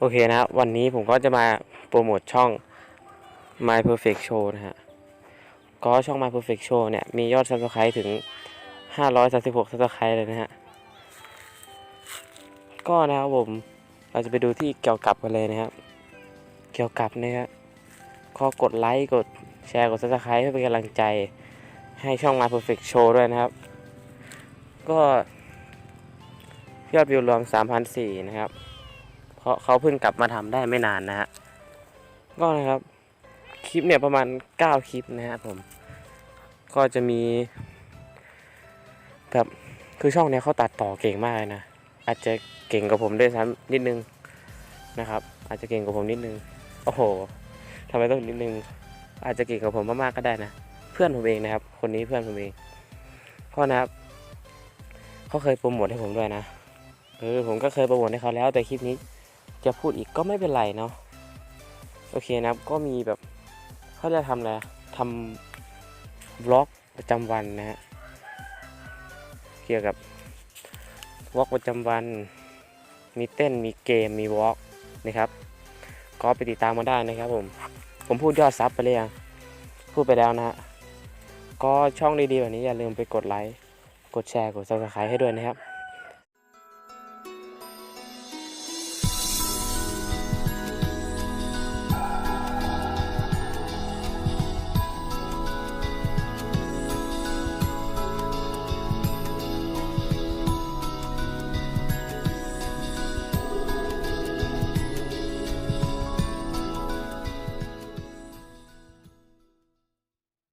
โอเคนะครับวันนี้ผมก็จะมาโปรโมทช่อง My Perfect Show นะฮะก็ช่อง My Perfect Show เนี่ย มียอด Subscribe ถึง 536 Subscribe เลยนะฮะ ก็นะครับผม เราจะไปดูที่เกี่ยวกับกันเลยนะครับ เกี่ยวกับนะครับก็กดไลค์ กดแชร์ กด Subscribe เพื่อเป็นกำลังใจให้ช่อง My Perfect Show ด้วยนะครับ ก็ยอดวิวรวม 3,004นะครับ ราะเขาเพิ่งกลับมาทำได้ไม่นานนะฮะก็นะครับคลิปเนี่ยประมาณ 9 คลิปนะครับผม ก็จะมีแบบคือช่องเนี้ยเขาตัดต่อเก่งมากเลยนะ อาจจะเก่งกว่าผมด้วยซ้ำนิดนึงนะครับ อาจจะเก่งกว่าผมนิดนึง โอ้โหทำไมต้องนิดนึง อาจจะเก่งกว่าผมมากๆก็ได้นะ เพื่อนผมเองนะครับ คนนี้เพื่อนผมเองก็นะครับเขาเคยโปรโมทให้ผมด้วยนะเออผมก็เคยโปรโมทให้เขาแล้วแต่คลิปนี้ จะพูดอีกก็ไม่เป็นไรเนาะโอเคนะครับก็มีแบบเขาจะทำอะไรทำบล็อกประจำวันนะฮะเกี่ยวกับบล็อกประจำวัน มีเต้นมีเกมมีวอล์กนะครับ ก็ไปติดตามมาได้นะครับผม ผมพูดยอดซับไปเลยยังพูดไปแล้วนะฮะก็ช่องดีๆแบบนี้อย่าลืมไปกดไลค์ กดแชร์ กด subscribe ให้ด้วยนะครับ